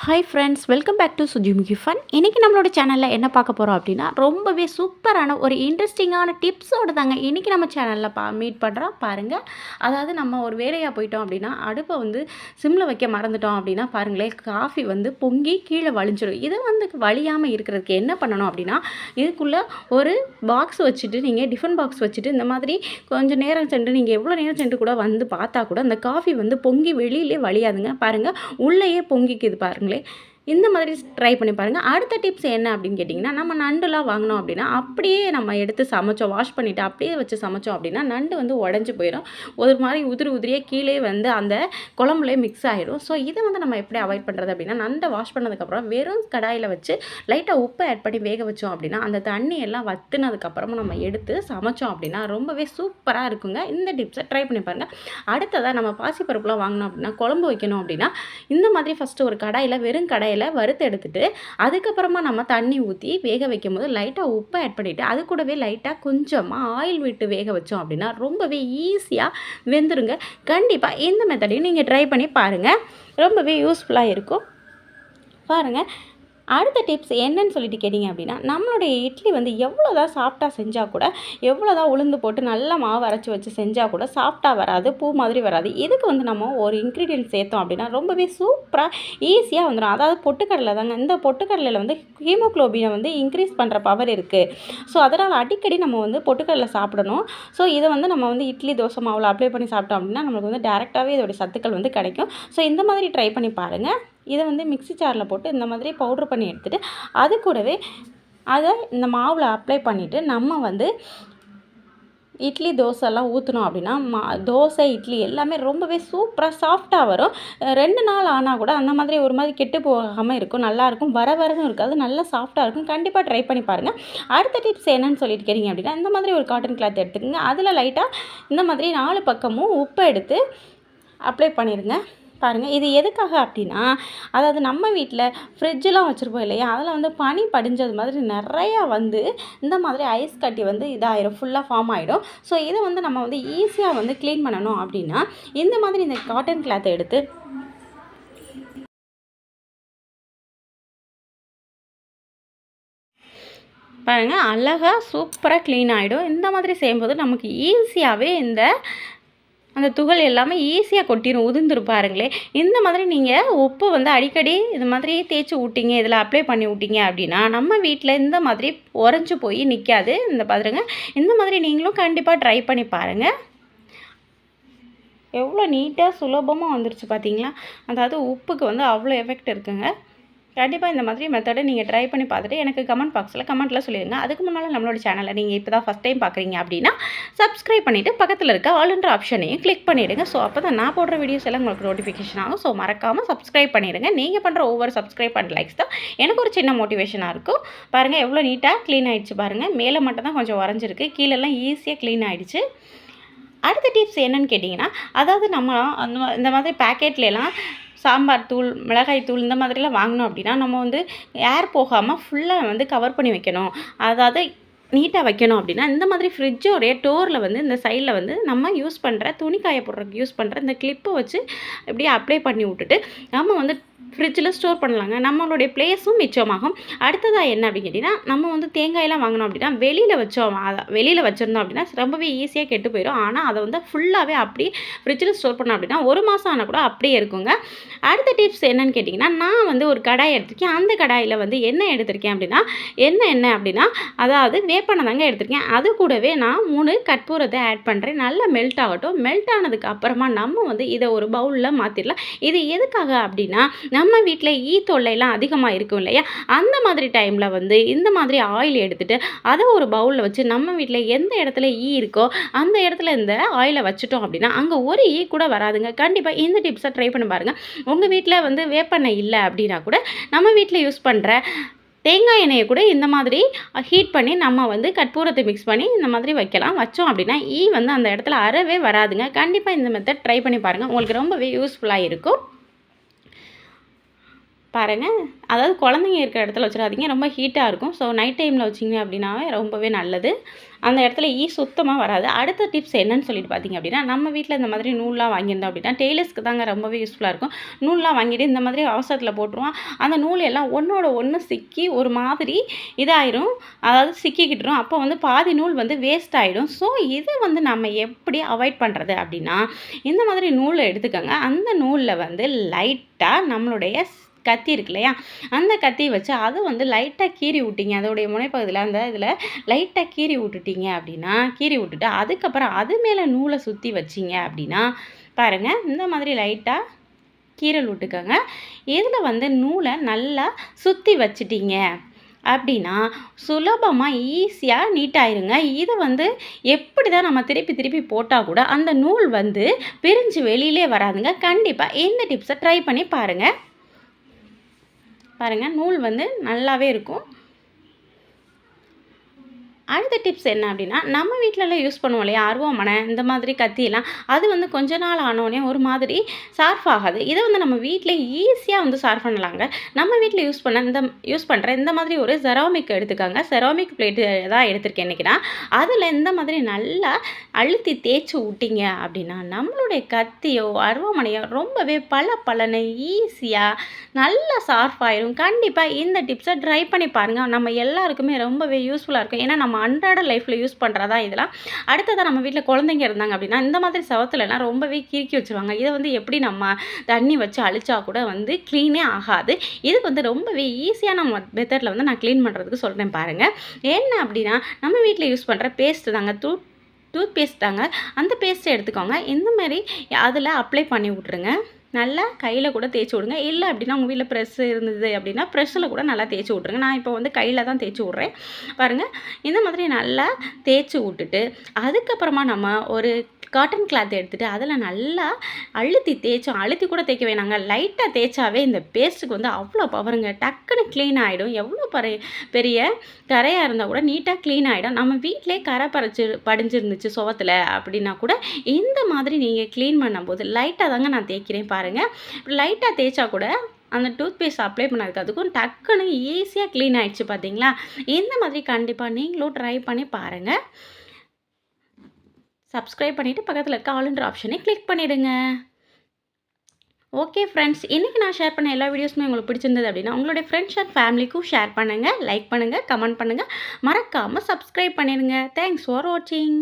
Hi friends welcome back to Sujimukhi fun இன்றைக்கி நம்மளோட சேனலில் என்ன பார்க்க போகிறோம் அப்படின்னா ரொம்பவே சூப்பரான ஒரு இன்ட்ரெஸ்டிங்கான டிப்ஸோடு தாங்க இன்றைக்கி நம்ம சேனலில் பா மீட் பண்ணுறோம் பாருங்கள் அதாவது நம்ம ஒரு வேலையாக போயிட்டோம் அப்படின்னா அடுப்பை வந்து சிம்மில் வைக்க மறந்துட்டோம் அப்படின்னா பாருங்களேன் காஃபி வந்து பொங்கி கீழே வலிஞ்சிடும் இதை வந்து வலியாமல் இருக்கிறதுக்கு என்ன பண்ணணும் அப்படின்னா இதுக்குள்ளே ஒரு பாக்ஸ் வச்சுட்டு நீங்கள் டிஃபன் பாக்ஸ் வச்சுட்டு இந்த மாதிரி கொஞ்சம் நேரம் சென்று நீங்கள் எவ்வளோ நேரம் சென்று கூட வந்து பார்த்தா கூட அந்த காஃபி வந்து பொங்கி வெளியிலே வழியாதுங்க. பாருங்கள் உள்ளேயே பொங்கிக்குது பாருங்கள் பாருங்களேன் இந்த மாதிரி ட்ரை பண்ணி பாருங்கள் அடுத்த டிப்ஸ் என்ன அப்படின்னு கேட்டிங்கன்னா நம்ம நண்டுலாம் வாங்கினோம் அப்படின்னா அப்படியே நம்ம எடுத்து சமைச்சோம் வாஷ் பண்ணிவிட்டு அப்படியே வச்சு சமைச்சோம் அப்படின்னா நண்டு வந்து உடஞ்சி போயிடும் ஒரு மாதிரி உதிரி உதிரியே கீழே வந்து அந்த குழம்புலேயே மிக்ஸ் ஆகிடும் ஸோ இதை வந்து நம்ம எப்படி அவாய்ட் பண்ணுறது அப்படின்னா நண்டை வாஷ் பண்ணதுக்கப்புறம் வெறும் கடாயில் வச்சு லைட்டாக உப்பை ஆட் பண்ணி வேக வச்சோம் அப்படின்னா அந்த தண்ணி எல்லாம் வத்துனதுக்கப்புறமா நம்ம எடுத்து சமைச்சோம் அப்படின்னா ரொம்பவே சூப்பராக இருக்குங்க. இந்த டிப்ஸை ட்ரை பண்ணி பாருங்கள் அடுத்ததாக நம்ம பாசிப்பருப்புலாம் வாங்கினோம் அப்படின்னா குழம்பு வைக்கணும் அப்படின்னா இந்த மாதிரி ஃபஸ்ட்டு ஒரு கடாயில் வெறும் கடாயில் வறுத்து எடுத்துட்டு அதுக்கப்புறமா நம்ம தண்ணி ஊற்றி வேக வைக்கும் போது லைட்டாக உப்பை ஆட் பண்ணிவிட்டு அது கூடவே லைட்டாக கொஞ்சமாக ஆயில் விட்டு வேக வச்சோம் அப்படின்னா ரொம்பவே ஈஸியாக வெந்துருங்க. கண்டிப்பாக இந்த மெத்தடையும் நீங்கள் ட்ரை பண்ணி பாருங்கள் ரொம்பவே யூஸ்ஃபுல்லாக இருக்கும். பாருங்கள் அடுத்த டிப்ஸ் என்னன்னு சொல்லிட்டு கேட்டிங்க அப்படின்னா நம்மளுடைய இட்லி வந்து எவ்வளோதான் சாஃப்டாக செஞ்சால் கூட எவ்வளோதான் உளுந்து போட்டு நல்லா மாவு அரைச்சி வச்சு செஞ்சால் கூட சாஃப்டாக வராது பூ மாதிரி வராது. இதுக்கு வந்து நம்ம ஒரு இன்க்ரீடியன்ட் சேர்த்தோம் அப்படின்னா ரொம்பவே சூப்பராக ஈஸியாக வந்துடும் அதாவது பொட்டுக்கடலை தாங்க. இந்த பொட்டுக்கடலையில் வந்து ஹீமோக்ளோபினை வந்து இன்க்ரீஸ் பண்ணுற பவர் இருக்குது ஸோ அதனால் அடிக்கடி நம்ம வந்து பொட்டுக்கடலை சாப்பிடணும். ஸோ இதை வந்து நம்ம வந்து இட்லி தோசை மாவில் அப்ளை பண்ணி சாப்பிட்டோம் அப்படின்னா நம்மளுக்கு வந்து டேரெக்டாகவே இதோடைய சத்துக்கள் வந்து கிடைக்கும். ஸோ இந்த மாதிரி ட்ரை பண்ணி பாருங்கள் இதை வந்து மிக்ஸி ஜாரில் போட்டு இந்த மாதிரி பவுட்ரு பண்ணி எடுத்துகிட்டு அது கூடவே அதை இந்த மாவில் அப்ளை பண்ணிவிட்டு நம்ம வந்து இட்லி தோசைலாம் ஊற்றினோம் அப்படின்னா மா தோசை இட்லி எல்லாமே ரொம்பவே சூப்பராக சாஃப்டாக வரும். ரெண்டு நாள் ஆனால் கூட அந்த மாதிரி ஒரு மாதிரி கெட்டு போகாமல் இருக்கும் நல்லாயிருக்கும் வர வரதும் இருக்காது நல்லா சாஃப்டாக இருக்கும். கண்டிப்பாக ட்ரை பண்ணி பாருங்கள் அடுத்த டிப்ஸ் என்னன்னு சொல்லிட்டு கேட்டிங்க அப்படின்னா இந்த மாதிரி ஒரு காட்டன் கிளாத் எடுத்துக்கோங்க. அதில் லைட்டாக இந்த மாதிரி நாலு பக்கமும் உப்பு எடுத்து அப்ளை பண்ணிடுங்க பாருங்கள் இது எதுக்காக அப்படின்னா அதாவது நம்ம வீட்டில் ஃப்ரிட்ஜெலாம் வச்சுருப்போம் இல்லையா? அதில் வந்து பனி படிஞ்சது மாதிரி நிறையா வந்து இந்த மாதிரி ஐஸ் கட்டி வந்து இதாகிடும் ஃபுல்லாக ஃபார்ம் ஆகிடும் ஸோ இதை வந்து நம்ம வந்து ஈஸியாக வந்து க்ளீன் பண்ணணும் அப்படின்னா இந்த மாதிரி இந்த காட்டன் கிளாத்தை எடுத்து பாருங்கள் அழகாக சூப்பராக க்ளீன் ஆகிடும் இந்த மாதிரி செய்யும்போது நமக்கு ஈஸியாகவே இந்த அந்த துகள் எல்லாமே ஈஸியாக கொட்டிடும் உதிர்ந்துரு பாருங்களே. இந்த மாதிரி நீங்கள் உப்பு வந்து அடிக்கடி இது மாதிரி தேய்ச்சி விட்டீங்க இதில் அப்ளை பண்ணி விட்டீங்க அப்படின்னா நம்ம வீட்டில் இந்த மாதிரி உறைஞ்சி போய் நிற்காது இந்த பாருங்க. இந்த மாதிரி நீங்களும் கண்டிப்பாக ட்ரை பண்ணி பாருங்கள் எவ்வளோ நீட்டாக சுலபமாக வந்துருச்சு பார்த்தீங்களா அதாவது உப்புக்கு வந்து அவ்வளோ எஃபெக்ட் இருக்குங்க. கண்டிப்பாக இந்த மாதிரி மெத்தடை நீங்கள் ட்ரை பண்ணி பார்த்துட்டு எனக்கு கமெண்ட் பாக்ஸில் கமெண்ட்டில் சொல்லிடுங்க அதுக்கு முன்னால் நம்மளோட சேனலை நீங்கள் இப்போ தான் ஃபஸ்ட் டைம் பார்க்குறீங்க அப்படின்னா சப்ஸ்கிரைப் பண்ணிவிட்டு பக்கத்தில் இருக்க ஆல்ன்ற ஆப்ஷனையும் கிளிக் பண்ணிவிடுங்க ஸோ அப்போ தான் நான் போடுற வீடியோஸ் எல்லாம் உங்களுக்கு நோட்டிஃபிகேஷன் ஆகும். ஸோ மறக்காமல் சப்ஸ்கிரைப் பண்ணிடுங்க. நீங்கள் பண்ணுற ஒவ்வொரு சப்ஸ்கிரைப் அண்ட் லைக்ஸ் தான் எனக்கு ஒரு சின்ன மோட்டிவேஷனாக இருக்கும். பாருங்கள் எவ்வளோ நீட்டாக க்ளீன் ஆகிடுச்சு பாருங்கள் மேலே மட்டும் தான் கொஞ்சம் உறஞ்சிருக்கு. கீழெல்லாம் ஈஸியாக க்ளீன் ஆகிடுச்சு அடுத்த டிப்ஸ் என்னன்னு கேட்டிங்கன்னா அதாவது நம்ம அந்த இந்த மாதிரி பேக்கெட்லலாம் சாம்பார் தூள் மிளகாய் தூள் இந்த மாதிரிலாம் வாங்கினோம் அப்படின்னா நம்ம வந்து ஏர் போகாமல் ஃபுல்லாக வந்து கவர் பண்ணி வைக்கணும். அதாவது நீட்டாக வைக்கணும் அப்படின்னா இந்த மாதிரி ஃப்ரிட்ஜோடைய டோரில் வந்து இந்த சைடில் வந்து நம்ம யூஸ் பண்ணுற துணி காய போடுறதுக்கு யூஸ் பண்ணுற இந்த கிளிப்பை வச்சு இப்படியே அப்ளை பண்ணி விட்டுட்டு நம்ம வந்து ஃப்ரிட்ஜில் ஸ்டோர் பண்ணலாங்க. நம்மளுடைய பிளேஸும் மிச்சமாகும். அடுத்ததாக என்ன அப்படின்னு கேட்டிங்கன்னா நம்ம வந்து தேங்காயெல்லாம் வாங்கினோம் அப்படின்னா வெளியில் வச்சோம். அதை வெளியில் வச்சுருந்தோம் அப்படின்னா ரொம்பவே ஈஸியாக கெட்டு போயிடும். ஆனால் அதை வந்து ஃபுல்லாகவே அப்படி ஃப்ரிட்ஜில் ஸ்டோர் பண்ணோம் அப்படின்னா ஒரு மாதம் ஆனால் கூட அப்படியே இருக்குங்க. அடுத்த டிப்ஸ் என்னன்னு கேட்டிங்கன்னா நான் வந்து ஒரு கடாய் எடுத்திருக்கேன். அந்த கடாயில் வந்து என்ன எடுத்திருக்கேன் அப்படின்னா என்ன என்ன அப்படின்னா அதாவது வேப்பனை தாங்க எடுத்திருக்கேன். அது கூடவே நான் மூணு கற்பூரத்தை ஆட் பண்ணுறேன் நல்லா மெல்ட் ஆகட்டும். மெல்ட் ஆனதுக்கு அப்புறமா நம்ம வந்து இதை ஒரு பவுலில் மாற்றிடலாம் இது எதுக்காக அப்படின்னா நம்ம வீட்டில் ஈ தொல்லைலாம் அதிகமாக இருக்கும் இல்லையா? அந்த மாதிரி டைமில் வந்து இந்த மாதிரி ஆயில் எடுத்துகிட்டு அதை ஒரு பவுலில் வச்சு நம்ம வீட்டில் எந்த இடத்துல ஈ இருக்கோ அந்த இடத்துல இந்த ஆயிலை வச்சுட்டோம் அப்படின்னா அங்கே ஒரு ஈ கூட வராதுங்க. கண்டிப்பாக இந்த டிப்ஸை ட்ரை பண்ணி பாருங்கள் உங்கள் வீட்டில் வந்து வேப்பெண்ணெய் இல்லை அப்படின்னா கூட நம்ம வீட்டில் யூஸ் பண்ணுற தேங்காய் எண்ணெயை கூட இந்த மாதிரி ஹீட் பண்ணி நம்ம வந்து கற்பூரத்தை மிக்ஸ் பண்ணி இந்த மாதிரி வைக்கலாம். வச்சோம் அப்படின்னா ஈ வந்து அந்த இடத்துல அறவே வராதுங்க. கண்டிப்பாக இந்த மெத்தட் ட்ரை பண்ணி பாருங்கள் உங்களுக்கு ரொம்பவே யூஸ்ஃபுல்லாக இருக்கும். பாருங்கள் அதாவது குழந்தைங்க இருக்கிற இடத்துல வச்சிடாதீங்க. ரொம்ப ஹீட்டாக இருக்கும். ஸோ நைட் டைமில் வச்சிங்க அப்படின்னாவே ரொம்பவே நல்லது. அந்த இடத்துல e ஈ சுத்தமாக வராது. அடுத்த டிப்ஸ் என்னன்னு சொல்லிட்டு பார்த்தீங்க அப்படின்னா நம்ம வீட்டில் இந்த மாதிரி நூல்லாம் வாங்கியிருந்தோம் அப்படின்னா டெய்லர்ஸ்க்கு தாங்க ரொம்பவே யூஸ்ஃபுல்லாக இருக்கும். நூல்லாம் வாங்கிட்டு இந்த மாதிரி அவசரத்தில் போட்டுருவோம். அந்த நூல் எல்லாம் ஒன்றோட ஒன்று சிக்கி ஒரு மாதிரி இதாயிரும். அதாவது சிக்கிக்கிட்டுரும். அப்போ வந்து பாதி நூல் வந்து வேஸ்ட் ஆகிடும் ஸோ இதை வந்து நம்ம எப்படி அவாய்ட் பண்ணுறது அப்படின்னா இந்த மாதிரி நூலை எடுத்துக்கோங்க. அந்த நூலில் வந்து லைட்டாக நம்மளுடைய கத்தி இருக்கு இல்லையா? அந்த கத்தி வச்சு அது வந்து லைட்டாக கீறி விட்டீங்க. அதோடைய முனைப்பகுதியில் அந்த இதில் லைட்டாக கீறி விட்டுட்டீங்க அப்படின்னா கீறி விட்டுட்டு அதுக்கப்புறம் அது மேலே நூலை சுற்றி வச்சிங்க அப்படின்னா பாருங்கள் இந்த மாதிரி லைட்டாக கீரல் விட்டுக்கோங்க. இதில் வந்து நூலை நல்லா சுற்றி வச்சிட்டிங்க அப்படின்னா சுலபமாக ஈஸியாக நீட்டாயிருங்க இதை வந்து எப்படி தான் நம்ம திருப்பி திருப்பி போட்டால் கூட அந்த நூல் வந்து பிரிஞ்சு வெளியிலே வராதுங்க. கண்டிப்பாக இந்த டிப்ஸை ட்ரை பண்ணி பாருங்கள் பாருங்கள் நூல் வந்து நல்லாவே இருக்கும். அடுத்த டிப்ஸ் என்ன அப்படின்னா நம்ம வீட்டிலலாம் யூஸ் பண்ணுவோம் இல்லையா? அருவாமனை இந்த மாதிரி கத்தியெல்லாம் அது வந்து கொஞ்ச நாள் ஆனோடனே ஒரு மாதிரி சார்ஃப் ஆகாது. இதை வந்து நம்ம வீட்டில் ஈஸியாக வந்து சார்ஃப் பண்ணலாங்க. நம்ம வீட்டில் யூஸ் பண்ண இந்த யூஸ் பண்ணுற இந்த மாதிரி ஒரு செராமிக் எடுத்துக்காங்க. செராமிக் பிளேட்டு தான் எடுத்திருக்கேன் இன்றைக்கினா அதில் இந்த மாதிரி நல்லா அழுத்தி தேய்ச்சி விட்டிங்க அப்படின்னா நம்மளுடைய கத்தியோ அருவாமனையோ ரொம்பவே பல பலனை ஈஸியாக நல்லா சார்ஃப் ஆயிரும். கண்டிப்பாக இந்த டிப்ஸை ட்ரை பண்ணி பாருங்கள் நம்ம எல்லாருக்குமே ரொம்பவே யூஸ்ஃபுல்லாக இருக்கும். ஏன்னா நம்ம அன்றாட லைஃப்பில் யூஸ் பண்ணுறதா இதெல்லாம். அடுத்ததாக நம்ம வீட்டில் குழந்தைங்க இருந்தாங்க அப்படின்னா இந்த மாதிரி சவத்துலலாம் ரொம்பவே கிறுக்கி வச்சுருவாங்க. இதை வந்து எப்படி நம்ம தண்ணி வச்சு அழிச்சா கூட வந்து க்ளீனே ஆகாது. இதுக்கு வந்து ரொம்பவே ஈஸியான மெத்தடில் வந்து நான் க்ளீன் பண்ணுறதுக்கு சொல்கிறேன் பாருங்கள் என்ன அப்படின்னா நம்ம வீட்டில் யூஸ் பண்ணுற பேஸ்ட்டு தாங்க தூ டூத் பேஸ்ட் தாங்க. அந்த பேஸ்ட்டை எடுத்துக்கோங்க. இந்த மாதிரி அதில் அப்ளை பண்ணி விட்ருங்க நல்லா கையில் கூட தேய்ச்சி விடுங்க. இல்லை அப்படின்னா உங்கள் வீட்டில் ப்ரெஸ் இருந்தது அப்படின்னா ப்ரெஷ்ஷில் கூட நல்லா தேய்ச்சி விட்ருங்க நான் இப்போ வந்து கையில் தான் தேய்ச்சி விட்றேன். பாருங்கள் இந்த மாதிரி நல்லா தேய்ச்சி விட்டுட்டு அதுக்கப்புறமா நம்ம ஒரு காட்டன் கிளாத் எடுத்துகிட்டு அதில் நல்லா அழுத்தி தேய்ச்சோம். அழுத்தி கூட தேய்க்க வேணாங்க. லைட்டாக தேய்ச்சாவே இந்த பேஸ்ட்டுக்கு வந்து அவ்வளோ பவருங்க டக்குன்னு க்ளீன் ஆகிடும் எவ்வளோ பறை பெரிய கரையாக இருந்தால் கூட நீட்டாக க்ளீன் ஆகிடும் நம்ம வீட்டிலே கரை பறிச்சு படிஞ்சிருந்துச்சு சுவத்தில் அப்படின்னா கூட இந்த மாதிரி நீங்கள் க்ளீன் பண்ணும்போது லைட்டாக தாங்க நான் தேய்க்கிறேன். பாருங்கள் லைட்டாக தேய்ச்சா கூட அந்த டூத் பேஸ்ட் அப்ளை பண்ணதுக்கு அதுக்கும் டக்குன்னு ஈஸியாக க்ளீன் ஆகிடுச்சு பார்த்தீங்களா இந்த மாதிரி கண்டிப்பாக நீங்களும் ட்ரை பண்ணி பாருங்கள் சப்ஸ்கிரைப் பண்ணிவிட்டு பக்கத்தில் இருக்க ஆளுன்ற ஆப்ஷனை கிளிக் பண்ணிவிடுங்க ஓகே ஃப்ரெண்ட்ஸ் இன்றைக்கி நான் ஷேர் பண்ண எல்லா வீடியோஸுமே உங்களுக்கு பிடிச்சிருந்தது அப்படின்னா உங்களுடைய ஃப்ரெண்ட்ஸ் அண்ட் ஃபேமிலிக்கும் ஷேர் பண்ணுங்கள் லைக் பண்ணுங்கள் கமெண்ட் பண்ணுங்கள் மறக்காமல் சப்ஸ்கிரைப் பண்ணிடுங்க. தேங்க்ஸ் ஃபார் வாட்சிங்